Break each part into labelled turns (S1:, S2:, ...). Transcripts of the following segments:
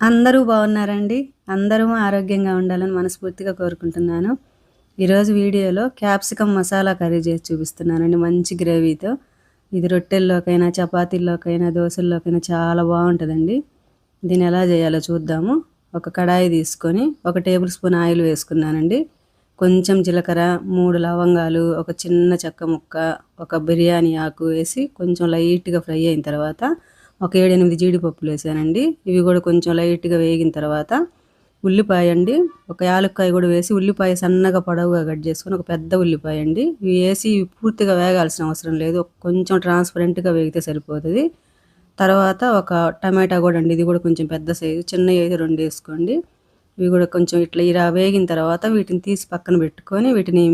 S1: అందరూ బాగున్నారండి. అందరూ ఆరోగ్యంగా ఉండాలని మనస్ఫూర్తిగా కోరుకుంటున్నాను. ఈరోజు వీడియోలో క్యాప్సికమ్ మసాలా కర్రీ చేసి చూపిస్తున్నానండి. మంచి గ్రేవీతో. ఇది రొట్టెల్లోకైనా చపాతీల్లోకైనా దోశల్లోకైనా చాలా బాగుంటుందండి. దీన్ని ఎలా చేయాలో చూద్దాము. ఒక కడాయి తీసుకొని ఒక టేబుల్ స్పూన్ ఆయిల్ వేసుకున్నానండి. కొంచెం జీలకర్ర మూడు లవంగాలు ఒక చిన్న చెక్క ముక్క ఒక బిర్యానీ ఆకు వేసి కొంచెం లైట్గా ఫ్రై అయిన తర్వాత ఒక ఏడెనిమిది జీడిపప్పులు వేసానండి. ఇవి కూడా కొంచెం లైట్గా వేగిన తర్వాత ఉల్లిపాయ అండి. ఒక యాలక్కాయ కూడా వేసి ఉల్లిపాయ సన్నగా పొడవుగా కట్ చేసుకొని ఒక పెద్ద ఉల్లిపాయ అండి. ఇవి వేసి పూర్తిగా వేగాల్సిన అవసరం లేదు. కొంచెం ట్రాన్స్పరెంట్గా వేగితే సరిపోతుంది. తర్వాత ఒక టమాటా కూడా అండి. ఇది కూడా కొంచెం పెద్ద సైజు చిన్న అయితే రెండు వేసుకోండి. ఇవి కూడా కొంచెం ఇట్లా ఇలా వేగిన తర్వాత వీటిని తీసి పక్కన పెట్టుకొని వీటిని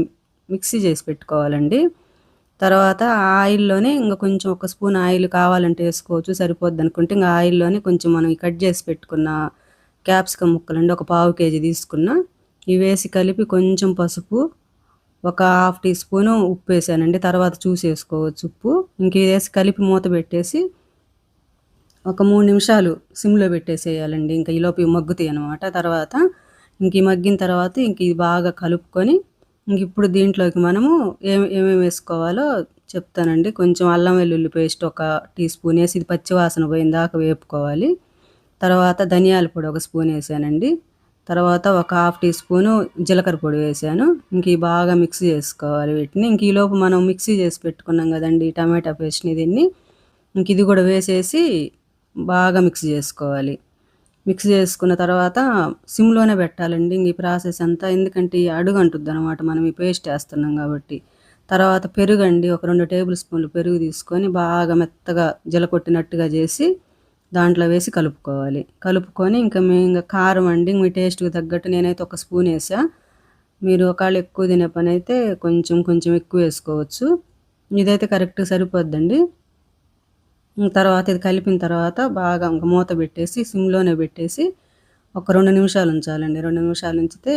S1: మిక్సీ చేసి పెట్టుకోవాలండి. తర్వాత ఆయిల్లోనే ఇంకా కొంచెం ఒక స్పూన్ ఆయిల్ కావాలంటే వేసుకోవచ్చు సరిపోద్ది అనుకుంటే. ఇంకా ఆయిల్లోనే కొంచెం మనం కట్ చేసి పెట్టుకున్న క్యాప్సికమ్ ముక్కలండి ఒక పావు కేజీ తీసుకున్న. ఇవి వేసి కలిపి కొంచెం పసుపు ఒక హాఫ్ టీ స్పూను ఉప్పు వేసానండి. తర్వాత చూసి వేసుకోవచ్చు ఉప్పు. ఇంక వేసి కలిపి మూత పెట్టేసి ఒక మూడు నిమిషాలు సిమ్లో పెట్టేసేయాలండి. ఇంకా ఈలోపు మగ్గుతాయి అనమాట తర్వాత ఇంక మగ్గిన తర్వాత ఇంక ఇది బాగా కలుపుకొని ఇంక ఇప్పుడు దీంట్లోకి మనము ఏం ఏమేమి వేసుకోవాలో చెప్తానండి. కొంచెం అల్లం వెల్లుల్లి పేస్ట్ ఒక టీ స్పూన్ వేసి ఇది పచ్చివాసన పోయిన దాకా వేపుకోవాలి. తర్వాత ధనియాల పొడి ఒక స్పూన్ వేసానండి. తర్వాత ఒక హాఫ్ టీ స్పూను జీలకర్ర పొడి వేసాను. ఇంక బాగా మిక్స్ చేసుకోవాలి వీటిని. ఇంక ఈలోపు మనం మిక్సీ చేసి పెట్టుకున్నాం కదండి టమాటా పేస్ట్ని దీన్ని. ఇంక ఇది కూడా వేసేసి బాగా మిక్స్ చేసుకోవాలి. మిక్స్ చేసుకున్న తర్వాత సిమ్లోనే పెట్టాలండి. ఈ ప్రాసెస్ అంతా ఎందుకంటే ఈ అడుగు అంటుంది అనమాట మనం ఈ పేస్ట్ వేస్తున్నాం కాబట్టి. తర్వాత పెరుగు అండి. ఒక రెండు టేబుల్ స్పూన్లు పెరుగు తీసుకొని బాగా మెత్తగా జలకొట్టినట్టుగా చేసి దాంట్లో వేసి కలుపుకోవాలి. కలుపుకొని ఇంకా మీ ఇంకా కారం అండి. మీ టేస్ట్కి తగ్గట్టు నేనైతే ఒక స్పూన్ వేసా. మీరు ఒకవేళ ఎక్కువ తినే పని అయితే కొంచెం కొంచెం ఎక్కువ వేసుకోవచ్చు. ఇదైతే కరెక్ట్గా సరిపోద్దండి. తర్వాత ఇది కలిపిన తర్వాత బాగా ఇంకా మూత పెట్టేసి సిమ్లోనే పెట్టేసి ఒక రెండు నిమిషాలు ఉంచాలండి. రెండు నిమిషాలు ఉంచితే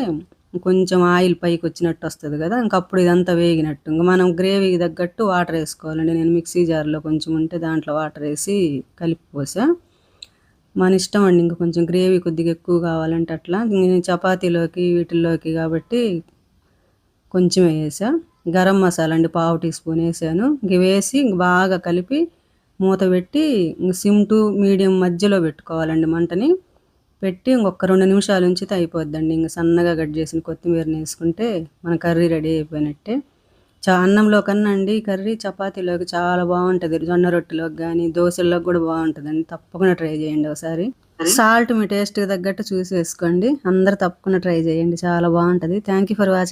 S1: కొంచెం ఆయిల్ పైకి వచ్చినట్టు వస్తుంది కదా ఇంకప్పుడు ఇదంతా వేగినట్టు. ఇంకా మనం గ్రేవీకి తగ్గట్టు వాటర్ వేసుకోవాలండి. నేను మిక్సీ జార్లో కొంచెం ఉంటే దాంట్లో వాటర్ వేసి కలిపి పోసా. మన ఇష్టం అండి ఇంకా కొంచెం గ్రేవీ కొద్దిగా ఎక్కువ కావాలంటే అట్లా. చపాతీలోకి వీటిల్లోకి కాబట్టి కొంచెం వేసా. గరం మసాలా అండి పావు టీ స్పూన్ వేసాను. ఇంక వేసి బాగా కలిపి మూత పెట్టి సిమ్ టు మీడియం మధ్యలో పెట్టుకోవాలండి మంటని. పెట్టి ఇంకొక రెండు నిమిషాలు ఉంచితే అయిపోద్దండి. ఇంక సన్నగా కట్ చేసిన కొత్తిమీరని వేసుకుంటే మన కర్రీ రెడీ అయిపోయినట్టే. చా అన్నంలో కన్నా అండి కర్రీ చపాతీలోకి చాలా బాగుంటుంది. జొన్న రొట్టెలోకి కానీ దోశల్లోకి కూడా బాగుంటుందండి. తప్పకుండా ట్రై చేయండి ఒకసారి. సాల్ట్ మీ టేస్ట్కి తగ్గట్టు చూసి వేసుకోండి. అందరు తప్పకుండా ట్రై చేయండి. చాలా బాగుంటుంది. Thank you for watching